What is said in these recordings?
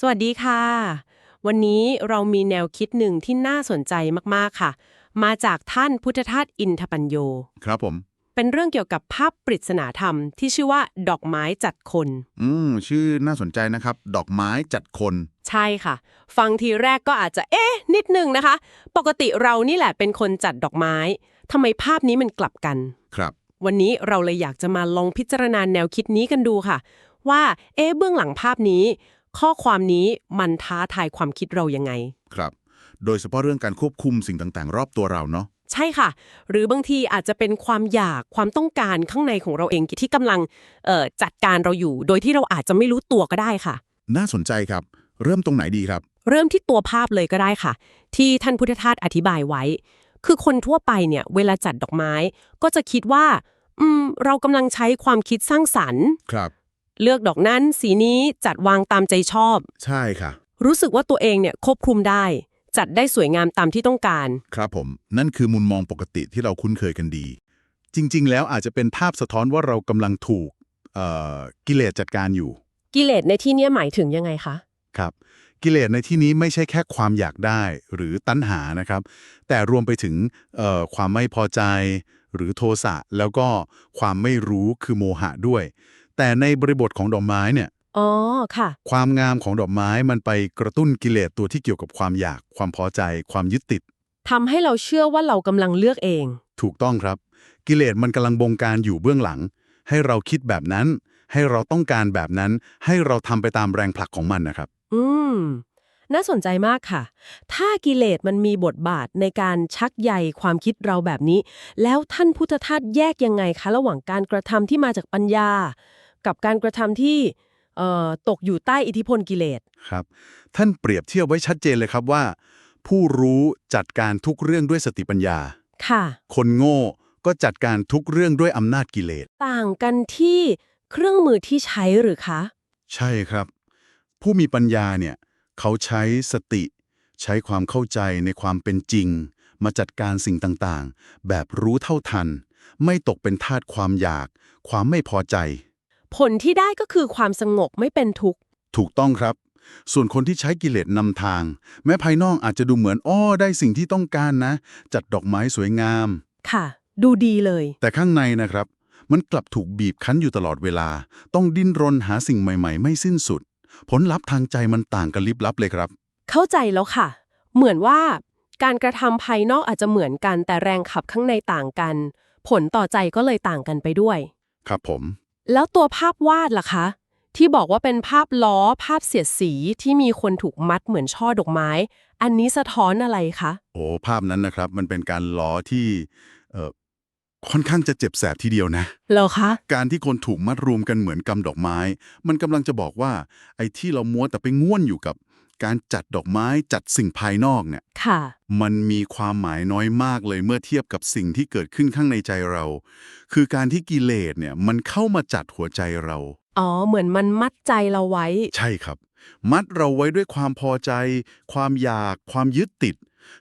สวัสดีค่ะ วันนี้เรามีแนวคิดหนึ่งที่น่าสนใจมากๆค่ะ มาจากท่านพุทธทาสอินทปัญโย ครับผม เป็นเรื่องเกี่ยวกับภาพปริศนาธรรม ที่ชื่อว่า ดอกไม้จัดคน อืม ชื่อน่าสนใจนะครับ ดอกไม้จัดคน ใช่ค่ะ ฟังทีแรกก็อาจจะเอ๊ะ นิดนึงนะคะ ปกติเรานี่แหละเป็นคนจัดดอกไม้ทำไมภาพนี้มันกลับกัน ครับ วันนี้เราเลยอยากจะมาลองพิจารณาแนวคิดนี้กันดูค่ะ ว่าเอ๊ะเบื้องหลังภาพนี้ ข้อความนี้มันท้าทายความคิดเรายังไง ครับ โดยเฉพาะเรื่องการควบคุมสิ่งต่างๆ รอบตัวเราเนาะ ใช่ค่ะ หรือบางทีอาจจะเป็นความอยากความต้องการข้างในของเราเองที่กำลังเอ่อจัดการเราอยู่ โดยที่เราอาจจะไม่รู้ตัวก็ได้ค่ะ น่าสนใจครับ เริ่มตรงไหนดีครับ เริ่มที่ตัวภาพเลยก็ได้ค่ะ ที่ท่านพุทธทาสอธิบายไว้ คือคนทั่วไปเนี่ย เวลาจัดดอกไม้ ก็จะคิดว่า อืม เรากำลังใช้ความคิดสร้างสรรค์ ครับ เลือกดอกนั้นสีนี้จัดวางตามใจชอบ ใช่ค่ะ รู้สึกว่าตัวเองเนี่ยควบคุมได้ จัดได้สวยงามตามที่ต้องการ ครับผม นั่นคือมุมมองปกติที่เราคุ้นเคยกันดี จริง ๆ แล้วอาจจะเป็นภาพสะท้อนว่าเรากำลังถูกเอ่อกิเลสจัดการอยู่ กิเลสในที่เนี้ยหมายถึงยังไงคะ ครับ กิเลสในที่นี้ไม่ใช่แค่ความอยากได้หรือตัณหานะครับ แต่รวมไปถึงเอ่อความไม่พอใจ หรือโทสะแล้วก็ความไม่รู้คือโมหะด้วย แต่ในบริบทของดอกไม้เนี่ย อ๋อ ค่ะ ความงามของดอกไม้มันไปกระตุ้นกิเลสตัวที่เกี่ยวกับความอยาก ความพอใจ ความยึดติด ทำให้เราเชื่อว่าเรากำลังเลือกเอง ถูกต้องครับ กิเลสมันกำลังบงการอยู่เบื้องหลัง ให้เราคิดแบบนั้น ให้เราต้องการแบบนั้น ให้เราทำไปตามแรงผลักของมันนะครับ อืม น่าสนใจมากค่ะ ถ้ากิเลสมันมีบทบาทในการชักใยความคิดเราแบบนี้ แล้วท่านพุทธทาสแยกยังไงคะ ระหว่างการกระทำที่มาจากปัญญา กับการกระทำที่เอ่อตกอยู่ใต้อิทธิพลกิเลสครับ ท่านเปรียบเทียบไว้ชัดเจนเลยครับว่า ผู้รู้จัดการทุกเรื่องด้วยสติปัญญา ค่ะ คนโง่ก็จัดการทุกเรื่องด้วยอำนาจกิเลส ต่างกันที่เครื่องมือที่ใช้หรือคะ ใช่ครับ ผู้มีปัญญาเนี่ยเขาใช้สติ ใช้ความเข้าใจในความเป็นจริง มาจัดการสิ่งต่างๆ แบบรู้เท่าทัน ไม่ตกเป็นทาสความอยาก ความไม่พอใจ ผลที่ได้ก็คือความสงบไม่เป็นทุกข์ ถูกต้องครับ ส่วนคนที่ใช้กิเลสนำทาง แม้ภายนอกอาจจะดูเหมือนอ้อได้สิ่งที่ต้องการนะ จัดดอกไม้สวยงาม ค่ะ ดูดีเลย แต่ข้างในนะครับ มันกลับถูกบีบคั้นอยู่ตลอดเวลา ต้องดิ้นรนหาสิ่งใหม่ ๆ ไม่สิ้นสุด ผลลัพธ์ทางใจมันต่างกันลิบลับเลยครับ เข้าใจแล้วค่ะ เหมือนว่า การกระทำภายนอกอาจจะเหมือนกัน แต่แรงขับข้างในต่างกัน ผลต่อใจก็เลยต่างกันไปด้วย ครับผม แล้วตัวภาพวาดล่ะคะ ที่บอกว่าเป็นภาพล้อภาพเสียดสีที่มีคนถูกมัดเหมือนช่อดอกไม้ อันนี้สะท้อนอะไรคะโอ้ภาพนั้นนะครับ มันเป็นการล้อที่เอ่อค่อนข้างจะเจ็บแสบทีเดียวนะเหรอคะ การที่คนถูกมัดรวมกันเหมือนกำดอกไม้ มันกำลังจะบอกว่า ไอ้ที่เรามัวแต่ไปง่วนอยู่กับ การจัดดอกไม้จัดสิ่งภายนอกเนี่ยค่ะ มันมีความหมายน้อยมากเลยเมื่อเทียบกับสิ่งที่เกิดขึ้นข้างในใจเรา คือการที่กิเลสเนี่ยมันเข้ามาจัดหัวใจเรา อ๋อ เหมือนมันมัดใจเราไว้ ใช่ครับ มัดเราไว้ด้วยความพอใจ ความอยาก ความยึดติด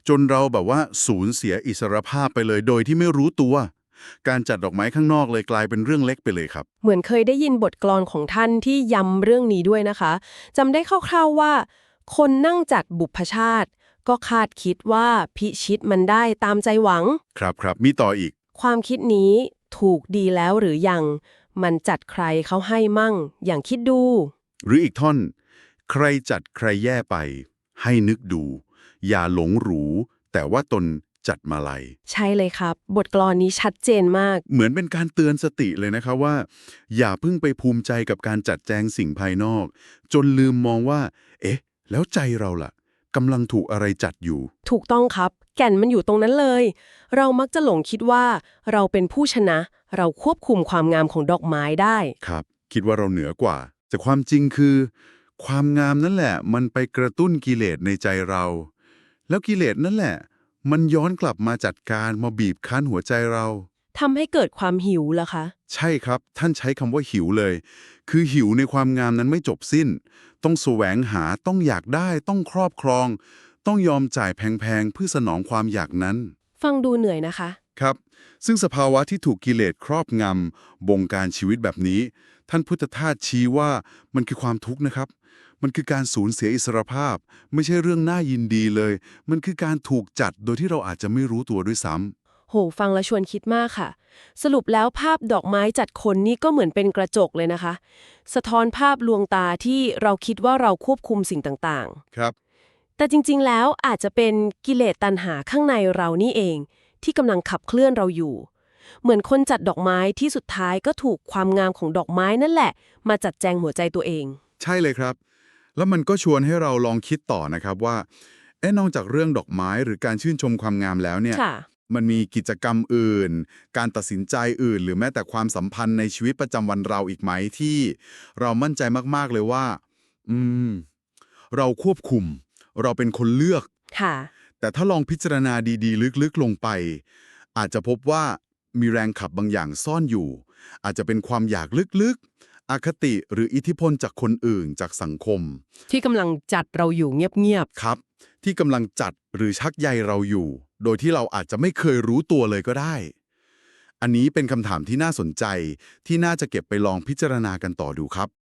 จนเราแบบว่าสูญเสียอิสรภาพไปเลยโดยที่ไม่รู้ตัวการจัดดอกไม้ข้างนอกเลยกลายเป็นเรื่องเล็กไปเลยครับ เหมือนเคยได้ยินบทกลอนของท่านที่ย้ำเรื่องนี้ด้วยนะคะจำได้คร่าวๆว่า คนนั่งจัดบุพชาติ ก็คาดคิดว่าพิชิตมันได้ตามใจหวัง ครับครับมีต่ออีก ความคิดนี้ถูกดีแล้วหรือยัง มันจัดใครเขาให้มั่ง อย่างคิดดู หรืออีกท่อน ใครจัดใครแย่ไป ให้นึกดู อย่าหลงหรู แต่ว่าตนจัดมาลัย ใช่เลยครับ บทกลอนนี้ชัดเจนมาก เหมือนเป็นการเตือนสติเลยนะครับว่า อย่าเพิ่งไปภูมิใจกับการจัดแจงสิ่งภายนอก จนลืมมองว่า เอ๊ะ แล้วใจเราล่ะกำลังถูกอะไรจัดอยู่ ถูกต้องครับ แก่นมันอยู่ตรงนั้นเลย เรามักจะหลงคิดว่า เราเป็นผู้ชนะ เราควบคุมความงามของดอกไม้ได้ ครับ คิดว่าเราเหนือกว่า แต่ความจริงคือ ความงามนั่นแหละ มันไปกระตุ้นกิเลสในใจเรา แล้วกิเลสนั่นแหละ มันย้อนกลับมาจัดการมาบีบคั้นหัวใจเรา ทำให้เกิดความหิวล่ะคะ ใช่ครับ ท่านใช้คำว่าหิวเลย คือหิวในความงามนั้นไม่จบสิ้น ต้องแสวงหาต้องอยากได้ต้องครอบครอง ต้องยอมจ่ายแพงๆเพื่อสนองความอยากนั้น ฟังดูเหนื่อยนะคะ ครับ ซึ่งสภาวะที่ถูกกิเลสครอบงำบงการชีวิตแบบนี้ ท่านพุทธทาสชี้ว่ามันคือความทุกข์นะครับ มันคือการสูญเสียอิสรภาพ ไม่ใช่เรื่องน่ายินดีเลย มันคือการถูกจัดโดยที่เราอาจจะไม่รู้ตัวด้วยซ้ำโหฟังแล้วชวนคิดมากค่ะ สรุปแล้วภาพดอกไม้จัดคนนี่ก็เหมือนเป็นกระจกเลยนะคะ สะท้อนภาพลวงตาที่เราคิดว่าเราควบคุมสิ่งต่างครับๆแต่จริงๆแล้วอาจจะเป็นกิเลสตัณหาข้างในเรานี่เอง ที่กำลังขับเคลื่อนเราอยู่ เหมือนคนจัดดอกไม้ที่สุดท้ายก็ถูกความงามของดอกไม้นั่นแหละ มาจัดแจงหัวใจตัวเอง ใช่เลยครับ แล้วมันก็ชวนให้เราลองคิดต่อนะครับว่าเอ๊ะนอกจากเรื่องดอกไม้หรือการชื่นชมความงามแล้วเนี่ยค่ะ มันมีกิจกรรมอื่น การตัดสินใจอื่น หรือแม้แต่ความสัมพันธ์ในชีวิตประจำวันเราอีกไหมที่เรามั่นใจมากๆเลยว่า อืม เราควบคุม เราเป็นคนเลือก ค่ะ แต่ถ้าลองพิจารณาดีๆ ลึกๆลงไป อาจจะพบว่ามีแรงขับบางอย่างซ่อนอยู่ อาจจะเป็นความอยากลึกๆ อคติหรืออิทธิพลจากคนอื่นจากสังคม ที่กำลังจัดเราอยู่เงียบครับ ที่กำลังจัดหรือชักใยเราอยู่ โดยที่เราอาจจะไม่เคยรู้ตัวเลยก็ได้ อันนี้เป็นคำถามที่น่าสนใจที่น่าจะเก็บไปลองพิจารณากันต่อดูครับ